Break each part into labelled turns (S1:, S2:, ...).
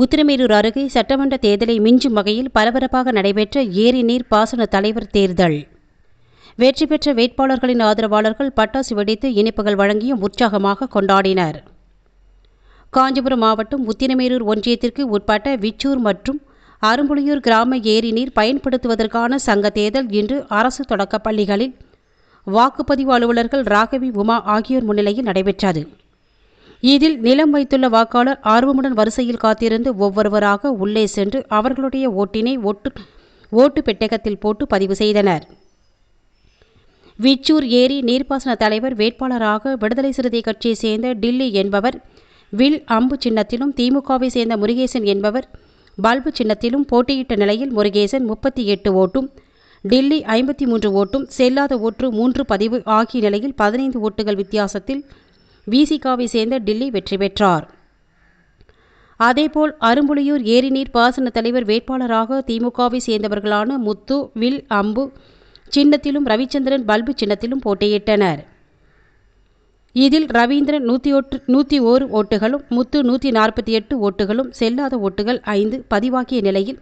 S1: உத்திரமேரூர் அருகே சட்டமன்ற தேர்தலை மிஞ்சும் வகையில் பரபரப்பாக நடைபெற்ற ஏரி நீர் பாசன தலைவர் தேர்தல். வெற்றி பெற்ற வேட்பாளர்களின் ஆதரவாளர்கள் பட்டாசு வெடித்து இனிப்புகள் வழங்கியும் உற்சாகமாக கொண்டாடினர். காஞ்சிபுரம் மாவட்டம் உத்திரமேரூர் ஒன்றியத்திற்கு உட்பட்ட விச்சூர் மற்றும் அரும்புலியூர் கிராம ஏரி நீர் பயன்படுத்துவதற்கான சங்க தேர்தல் இன்று அரசு தொடக்கப் பள்ளிகளில் வாக்குப்பதிவு அலுவலர்கள் ராகவி உமா ஆகியோர் முன்னிலையில் நடைபெற்றது. இதில் நிலம் வைத்துள்ள வாக்காளர் ஆர்வமுடன் வரிசையில் காத்திருந்து ஒவ்வொருவராக உள்ளே சென்று அவர்களுடைய ஓட்டினை ஓட்டு ஓட்டு பெட்டகத்தில் போட்டு பதிவு செய்தனர். விச்சூர் ஏரி நீர்ப்பாசன தலைவர் வேட்பாளராக விடுதலை சிறுத்தை கட்சியைச் சேர்ந்த டில்லி என்பவர் வில் அம்பு சின்னத்திலும் திமுகவை சேர்ந்த முருகேசன் என்பவர் பல்பு சின்னத்திலும் போட்டியிட்ட நிலையில் முருகேசன் முப்பத்தி எட்டு ஓட்டும் டில்லி ஐம்பத்தி மூன்று ஓட்டும் செல்லாத ஓட்டு மூன்று பதிவு ஆகிய நிலையில் பதினைந்து ஓட்டுகள் வித்தியாசத்தில் விசிகாவை சேர்ந்த டில்லி வெற்றி பெற்றார். அதேபோல் அரும்புலியூர் ஏரிநீர் பாசன தலைவர் வேட்பாளராக திமுகவை சேர்ந்தவர்களான முத்து வில் அம்பு சின்னத்திலும் ரவிச்சந்திரன் பல்பு சின்னத்திலும் போட்டியிட்டனர். இதில் ரவீந்திரன் நூற்றி ஒட்டு நூற்றி ஓரு ஓட்டுகளும் முத்து நூற்றி நாற்பத்தி எட்டு ஓட்டுகளும் செல்லாத ஓட்டுகள் ஐந்து பதிவாகிய நிலையில்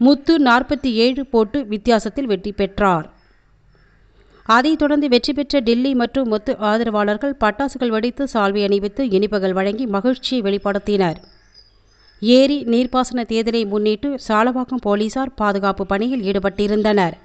S1: முத்து நாற்பத்தி ஏழு போட்டு வித்தியாசத்தில் வெற்றி பெற்றார். அதைத் தொடர்ந்து வெற்றி பெற்ற டெல்லி மற்றும் ஒத்து ஆதரவாளர்கள் பட்டாசுகள் வெடித்து சால்வை அணிவித்து இனிப்புகள் வழங்கி மகிழ்ச்சியை வெளிப்படுத்தினர் ஏரி நீர்ப்பாசன தேர்தலை முன்னிட்டு சாலவாக்கம் போலீசார் பாதுகாப்பு பணியில் ஈடுபட்டிருந்தனர்